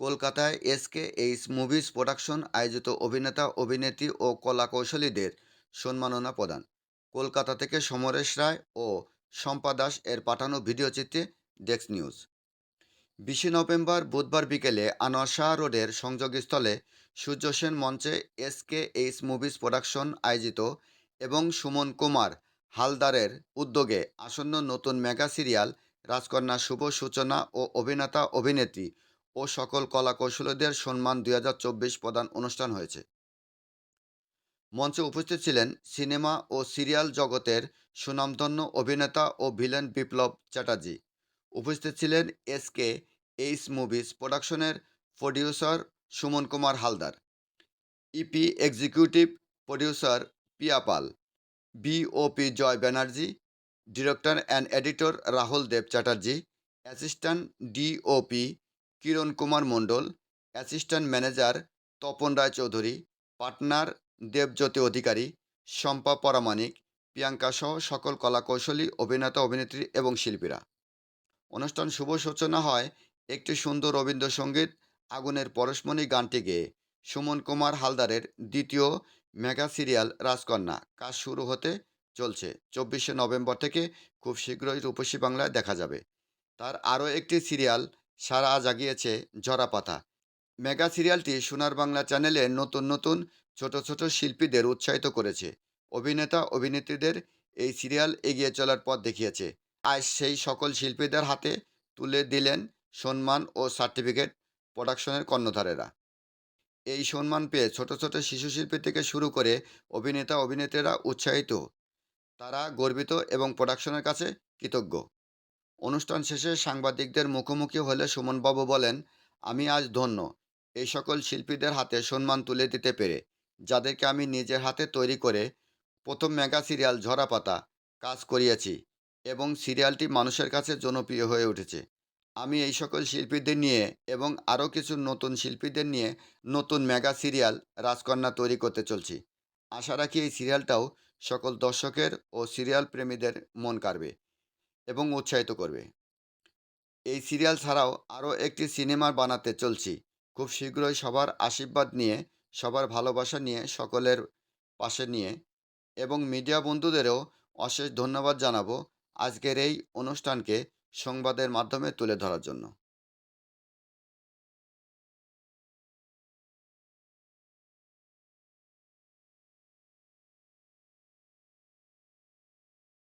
কলকাতায় SK H movies production আয়োজিত অভিনেতা, অভিনেত্রী ও কলাকৌশলীদের সম্মাননা প্রদান। কলকাতা থেকে সমরেশ রায় ও শম্পা দাস এর পাঠানো ভিডিওচিত্রে ডেস্ক নিউজ। বিশে নভেম্বর বুধবার বিকেলে আনোয়ার শাহ রোডের সংযোগস্থলে সূর্য সেন মঞ্চে এসকে এইচ মুভিজ প্রোডাকশন আয়োজিত এবং সুমন কুমার হালদারের উদ্যোগে আসন্ন নতুন মেগা সিরিয়াল রাজকন্যা শুভ সূচনা ও অভিনেতা অভিনেত্রী ও সকল কলাকৌশলীদের সম্মান দুই প্রদান অনুষ্ঠান হয়েছে। মঞ্চে উপস্থিত ছিলেন সিনেমা ও সিরিয়াল জগতের সুনামধন্য অভিনেতা ও ভিলেন বিপ্লব চ্যাটার্জি। উপস্থিত ছিলেন এস কে এইচ মুভিজ প্রোডাকশনের producer Suman Kumar Haldar, EP executive producer Piya Pal BOP Joy Banerjee, director and editor Rahul Dev Chatterjee, assistant DOP Kiran Kumar Mondal, assistant manager Tapan Roy Chowdhury, partner Debjyoti Adhikari, Shampa Paramanik Priyanka সহ সকল কলাকৌশলী, অভিনেতা, অভিনেত্রী এবং শিল্পীরা। অনুষ্ঠান শুভ সূচনা হয় একটি সুন্দর রবীন্দ্রসঙ্গীত, আগুনের পরশমণি গানটি গেয়ে। সুমন কুমার হালদারের দ্বিতীয় মেগা সিরিয়াল রাজকন্যা কাজ শুরু হতে চলছে। চব্বিশে নভেম্বর থেকে খুব শীঘ্রই রূপসী বাংলায় দেখা যাবে। তার আরও একটি সিরিয়াল সারা জাগিয়েছে জরা পাতা। মেগা সিরিয়ালটি সোনার বাংলা চ্যানেলে নতুন নতুন, ছোট ছোট শিল্পীদের উৎসাহিত করেছে। অভিনেতা, অভিনেত্রীদের এই সিরিয়াল এগিয়ে চলার পথ দেখিয়েছে। আজ সেই সকল শিল্পীদের হাতে তুলে দিলেন সম্মান ও সার্টিফিকেট প্রোডাকশনের কর্ণধারেরা। এই সম্মান পেয়ে ছোট ছোট শিশু শিল্পী থেকে শুরু করে অভিনেতা, অভিনেত্রীরা উৎসাহিত। তারা গর্বিত এবং প্রোডাকশনের কাছে কৃতজ্ঞ। অনুষ্ঠান শেষে সাংবাদিকদের মুখোমুখি হলে সুমনবাবু বলেন, আমি আজ ধন্য। এই সকল শিল্পীদের হাতে সম্মান তুলে দিতে পেরে, যাদেরকে আমি নিজের হাতে তৈরি করে প্রথম মেগা সিরিয়াল ঝরা পাতা কাজ করিয়েছি এবং সিরিয়ালটি মানুষের কাছে জনপ্রিয় হয়ে উঠেছে। আমি এই সকল শিল্পীদের নিয়ে এবং আরও কিছু নতুন শিল্পীদের নিয়ে নতুন মেগা সিরিয়াল রাজকন্যা তৈরি করতে চলছি। আশা রাখি এই সিরিয়ালটাও সকল দর্শকের ও সিরিয়াল প্রেমীদের মন কাড়বে। এবং উৎসাহিত করবে। এই সিরিয়াল ছাড়াও আরও একটি সিনেমা বানাতে চলছি। খুব শীঘ্রই সবার আশীর্বাদ নিয়ে, সবার ভালোবাসা নিয়ে, সকলের পাশে নিয়ে এবং মিডিয়া বন্ধুদেরও অশেষ ধন্যবাদ জানাব আজকের এই অনুষ্ঠানকে সংবাদের মাধ্যমে তুলে ধরার জন্য।